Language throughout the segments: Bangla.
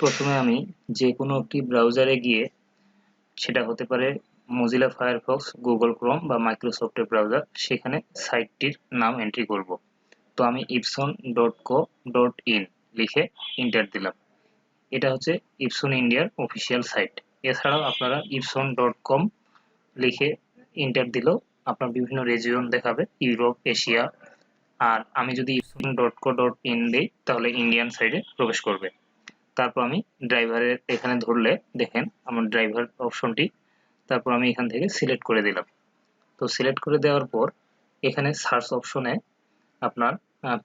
প্রথমে আমি যে কোনো একটি ব্রাউজারে গিয়ে সেটা হতে পারে মজিলা ফায়ারফক্স গুগল ক্রোম বা মাইক্রোসফটের ব্রাউজার সেখানে সাইটটির নাম এন্ট্রি করব। তো আমি Epson dot co dot in লিখে ইন্টার দিলাম। এটা হচ্ছে ইপসন ইন্ডিয়ার অফিসিয়াল সাইট এছাড়াও আপনারা ইপসন ডট কম লিখে ইন্টার দিলেও আপনার বিভিন্ন রেজিয়ন দেখাবে ইউরোপ এশিয়া আর আমি যদি Epson dot co dot in দিই, তাহলে ইন্ডিয়ান সাইডে প্রবেশ করবে। তারপর আমি ড্রাইভারের এখানে ধরলে, দেখেন আমার ড্রাইভার অপশনটি তারপর আমি এখান থেকে সিলেক্ট করে দিলাম। তো সিলেক্ট করে দেওয়ার পর, এখানে সার্চ অপশনে আপনার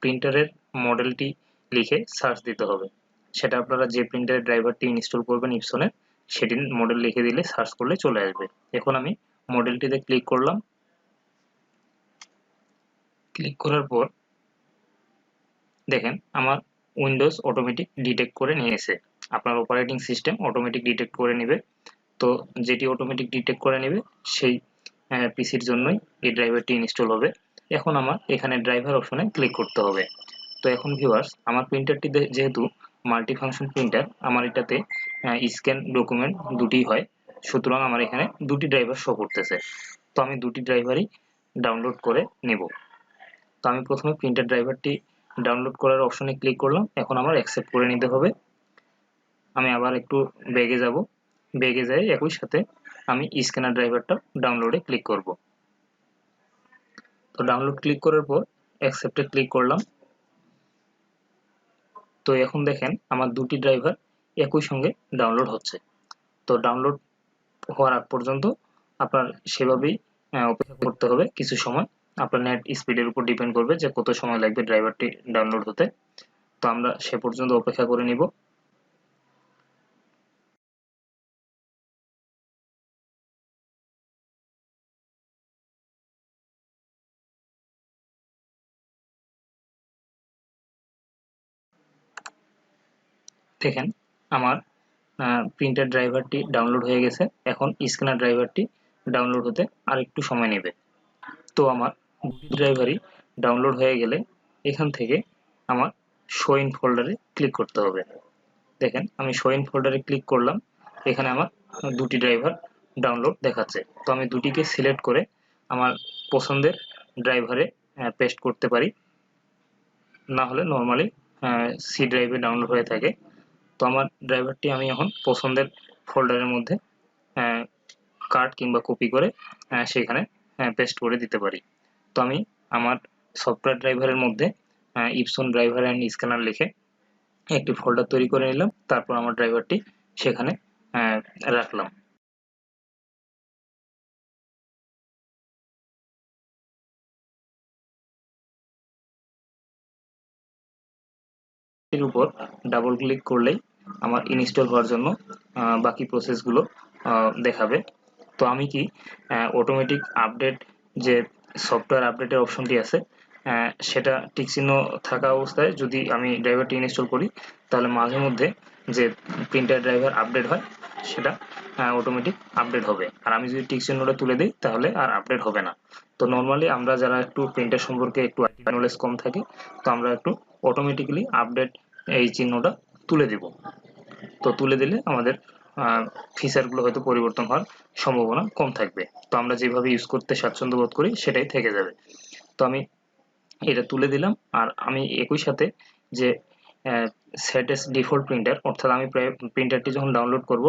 প্রিন্টারের মডেলটি লিখে সার্চ দিতে হবে। সেটা আপনারা যে প্রিন্টারের ড্রাইভারটি ইনস্টল করবেন ইপসনে সেটির মডেল লিখে দিলে সার্চ করলে চলে আসবে। এখন আমি মডেলটিতে ক্লিক করলাম। ক্লিক করার পর, দেখেন আমার উইন্ডোজ অটোমেটিক ডিটেক্ট করে নিয়েছে আপনার অপারেটিং সিস্টেম অটোমেটিক ডিটেক্ট করে নেবে। তো যেটি অটোমেটিক ডিটেক্ট করে নেবে, সেই পিসির জন্যই এই ড্রাইভারটি ইনস্টল হবে। এখন আমার এখানে ড্রাইভার অপশনে ক্লিক করতে হবে। তো এখন ভিউয়ার্স আমার প্রিন্টারটি যেহেতু মাল্টি ফাংশন প্রিন্টার আমার এটাতে স্ক্যান ডকুমেন্ট দুটি হয়। সুতরাং আমার এখানে দুটি ড্রাইভার শো করতেছে। তো আমি দুটি ড্রাইভারই ডাউনলোড করে নেব। তো আমি প্রথমে প্রিন্টার ড্রাইভারটি ডাউনলোড করার অপশনে ক্লিক করলাম। এখন আমার অ্যাকসেপ্ট করে নিতে হবে। আমি আবার একটু বেগে যাব। বেগে যাই, একই সাথে আমি স্ক্যানার ড্রাইভারটা ডাউনলোডে ক্লিক করব। তো ডাউনলোড ক্লিক করার পর অ্যাকসেপ্টে ক্লিক করলাম। তো এখন দেখেন আমার দুটি ড্রাইভার একই সঙ্গে ডাউনলোড হচ্ছে। তো ডাউনলোড হওয়ার আগ পর্যন্ত আপনার সেভাবেই অপেক্ষা করতে হবে কিছু সময়। আপনার নেট স্পিডের উপর ডিপেন্ড করবে যে কত সময় লাগবে ড্রাইভারটি ডাউনলোড হতে। তো আমরা সে পর্যন্ত অপেক্ষা করে নিব। দেখেন, আমার প্রিন্টার ড্রাইভারটি ডাউনলোড হয়ে গেছে। এখন স্ক্যানার ড্রাইভারটি ডাউনলোড হতে আর একটু সময় নেবে। তো আমার ড্রাইভারই ডাউনলোড হয়ে গেলে এখান থেকে আমার শো ইন ফোল্ডারে ক্লিক করতে হবে। দেখেন, আমি শো ইন ফোল্ডারে ক্লিক করলাম, এখানে আমার দুটি ড্রাইভার ডাউনলোড দেখাচ্ছে। তো আমি দুটিকে সিলেক্ট করে আমার পছন্দের ড্রাইভারে পেস্ট করতে পারি। না হলে নর্মালি সি ড্রাইভে ডাউনলোড হয়ে থাকে। তো আমার ড্রাইভারটি আমি এখন পছন্দের ফোল্ডারের মধ্যে কাট কিংবা কপি করে সেখানে পেস্ট করে দিতে পারি। তো আমি আমার সফটওয়্যার ড্রাইভারের মধ্যে ইপসন ড্রাইভার অ্যান্ড স্ক্যানার লিখে একটি ফোল্ডার তৈরি করে নিলাম। তারপর আমার ড্রাইভারটি সেখানে রাখলাম। এর উপর ডাবল ক্লিক করলেই আমার ইনস্টল হওয়ার জন্য বাকি প্রসেসগুলো দেখাবে। তো আমি কি অটোমেটিক আপডেট যে সফটওয়্যার আপডেটের অপশনটি আছে। সেটা টিকচিহ্ন থাকা অবস্থায় যদি আমি ড্রাইভারটি ইনস্টল করি, তাহলে মাঝে মধ্যে যে প্রিন্টার ড্রাইভার আপডেট হয়, সেটা অটোমেটিক আপডেট হবে। আর আমি যদি টিক চিহ্নটা তুলে দিই, তাহলে আর আপডেট হবে না। তো নর্মালি আমরা যারা একটু প্রিন্টার সম্পর্কে একটু নলেজ কম থাকে, তো আমরা একটু অটোমেটিক্যালি আপডেট এই চিহ্নটা তুলে দিব। তো তুলে দিলে আমাদের ফিচারগুলো হয়তো পরিবর্তন হওয়ার সম্ভাবনা কম থাকবে। তো আমরা যেভাবে ইউজ করতে স্বাচ্ছন্দ্য বোধ করি, সেটাই থেকে যাবে। তো আমি এটা তুলে দিলাম, আর আমি একই সাথে যে সেট এস ডিফল্ট প্রিন্টার অর্থাৎ আমি প্রিন্টারটি যখন ডাউনলোড করব,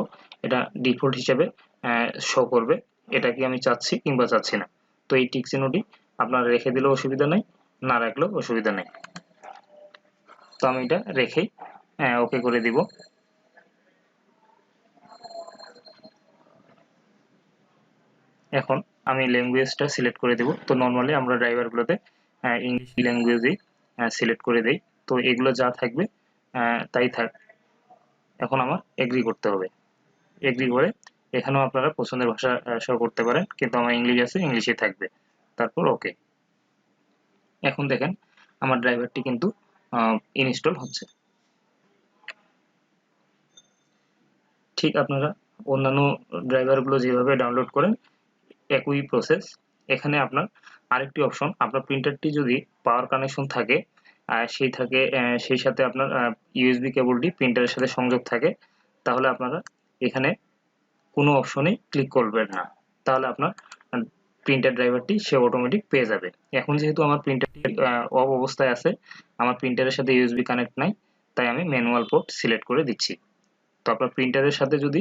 এটা ডিফল্ট হিসেবে শো করবে। এটা কি আমি চাচ্ছি কিংবা চাচ্ছি না? তো এই টিক চিহ্নটি আপনার রেখে দিলেও অসুবিধা নেই, না রাখলেও অসুবিধা নেই। তো আমি এটা রেখেই ওকে করে দিব। এখন আমি ল্যাঙ্গুয়েজটা সিলেক্ট করে দেব। তো নর্মালি আমরা ড্রাইভারগুলোতে ইংলিশ ল্যাঙ্গুয়েজেই সিলেক্ট করে দেই। তো এগুলো যা থাকবে তাই থাক এখন আমার এগ্রি করতে হবে। এগ্রি করে এখানেও আপনারা পছন্দের ভাষা শো করতে পারেন। কিন্তু আমার ইংলিশ আছে ইংলিশে থাকবে। তারপর ওকে এখন দেখেন, আমার ড্রাইভারটি কিন্তু ইনস্টল হচ্ছে। ঠিক আপনারা অন্যান্য ড্রাইভারগুলো যেভাবে ডাউনলোড করেন একই প্রসেস এখানে আপনার আরেকটি অপশন আপনার প্রিন্টারটি যদি পাওয়ার কানেকশন থাকে সেই থাকে সেই সাথে আপনার ইউএসবি কেবলটি প্রিন্টারের সাথে সংযোগ থাকে, তাহলে আপনারা এখানে কোনো অপশনে ক্লিক করবেন না। তাহলে আপনার প্রিন্টার ড্রাইভারটি সে অটোমেটিক পেয়ে যাবে। এখন যেহেতু আমার প্রিন্টারটি অফ অবস্থায় আছে, আমার প্রিন্টারের সাথে ইউএসবি কানেক্ট নাই, তাই আমি ম্যানুয়াল পোর্ট সিলেক্ট করে দিচ্ছি। তো আপনার প্রিন্টারের সাথে যদি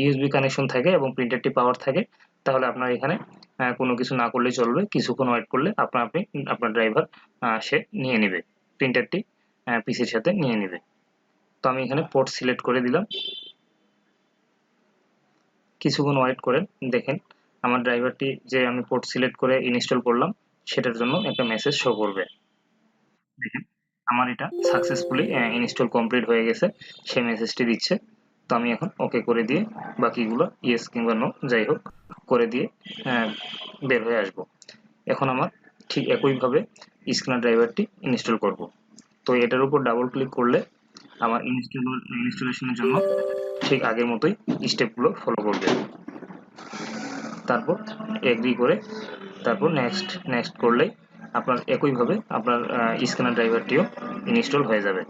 ইউএসবি কানেকশন থাকে এবং প্রিন্টারটি পাওয়ার থাকে তাহলে আপনার এখানে কোনো কিছু না করলেই চলবে। কিছুক্ষণ ওয়েট করলে আপনার আপনি, আপনার ড্রাইভার সে নিয়ে নেবে। প্রিন্টারটি পিসির সাথে নিয়ে নেবে। তো আমি এখানে পোর্ট সিলেক্ট করে দিলাম। কিছুক্ষণ ওয়েট করেন, দেখেন আমার ড্রাইভারটি যে আমি পোর্ট সিলেক্ট করে ইনস্টল করলাম, সেটার জন্য একটা মেসেজ শো করবে। দেখেন, আমার এটা সাকসেসফুলি ইনস্টল কমপ্লিট হয়ে গেছে। সেই মেসেজটি দিচ্ছে। তো আমি এখন ওকে করে দিয়ে বাকিগুলো ইয়েস কিংবা নো যাই হোক করে দিয়ে আহ, বের হয়ে আসব। এখন আমার ঠিক একইভাবে স্ক্যানার ড্রাইভারটি ইনস্টল করব। তো এটার উপর ডাবল ক্লিক করলে আমার ইনস্টল ইনস্টলেশনের জন্য ঠিক আগের মতোই স্টেপগুলো ফলো করবে। তারপর এগ্রি করে তারপর নেক্সট নেক্সট করলেই আপনার একইভাবে আপনার স্ক্যানার ড্রাইভারটিও ইনস্টল হয়ে যাবে।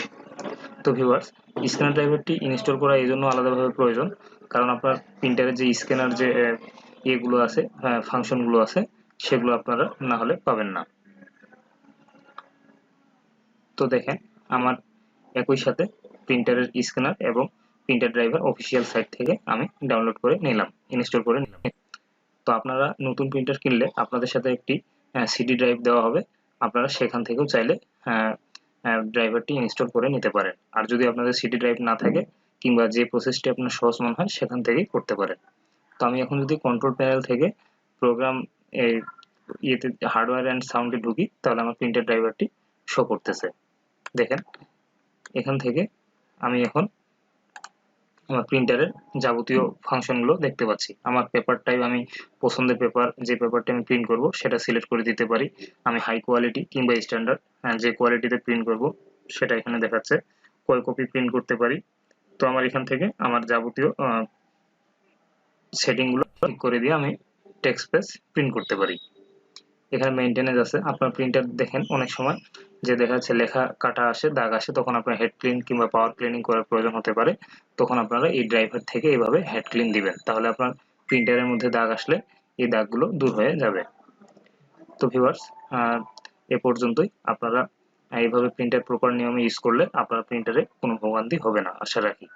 তো ভিউয়ার্স স্ক্যানার ড্রাইভারটি ইনস্টল করা এই জন্য আলাদাভাবে প্রয়োজন। কারণ আপনার প্রিন্টারের যে স্ক্যানার যে ইয়েগুলো আছে ফাংশনগুলো আছে, সেগুলো আপনারা না হলে পাবেন না। তো দেখেন, আমার একই সাথে প্রিন্টারের স্ক্যানার এবং প্রিন্টার ড্রাইভার অফিসিয়াল সাইট থেকে আমি ডাউনলোড করে নিলাম ইনস্টল করে নিলাম। তো আপনারা নতুন প্রিন্টার কিনলে আপনাদের সাথে একটি সিডি ড্রাইভ দেওয়া হবে। আপনারা সেখান থেকেও চাইলে ড্রাইভারটি ইনস্টল করে নিতে পারেন। আর যদি আপনাদের সিডি ড্রাইভ না থাকে কিংবা যে প্রসেসটি আপনার সহজ মনে হয়, সেখান থেকেই করতে পারেন। তো আমি এখন যদি কন্ট্রোল প্যানেল থেকে প্রোগ্রাম ইয়েতে হার্ডওয়্যার অ্যান্ড সাউন্ডে ঢুকি, তাহলে আমার প্রিন্টার ড্রাইভারটি শো করতেছে। দেখেন, এখান থেকে আমি এখন আমার প্রিন্টারের যাবতীয় ফাংশনগুলো দেখতে পাচ্ছি। আমার পেপার টাইপ আমি পছন্দের পেপার যে পেপারটা আমি প্রিন্ট করব সেটা সিলেক্ট করে দিতে পারি। আমি হাই কোয়ালিটি কিংবা স্ট্যান্ডার্ড যে কোয়ালিটিতে প্রিন্ট করব সেটা এখানে দেখাচ্ছে। কয় কপি প্রিন্ট করতে পারি। তো আমার এখান থেকে আমার যাবতীয় সেটিংগুলো ঠিক করে দিয়ে আমি টেক্সট পেজ প্রিন্ট করতে পারি। এখানে মেনটেনেন্স আছে। আপনার প্রিন্টার দেখেন অনেক সময় যে দেখা যাচ্ছে লেখা কাটা আসে, দাগ আসে, তখন আপনার হেড ক্লিন কিংবা পাওয়ার ক্লিনিং করার প্রয়োজন হতে পারে। তখন আপনারা এই ড্রাইভার থেকে এইভাবে হেড ক্লিন দিবেন। তাহলে আপনার প্রিন্টারের মধ্যে দাগ আসলে এই দাগগুলো দূর হয়ে যাবে। তো ভিভার্স এ পর্যন্তই। আপনারা এইভাবে প্রিন্টার প্রপার নিয়মে ইউজ করলে আপনার প্রিন্টারে কোনো ভোগান্তি হবে না, আশা রাখি।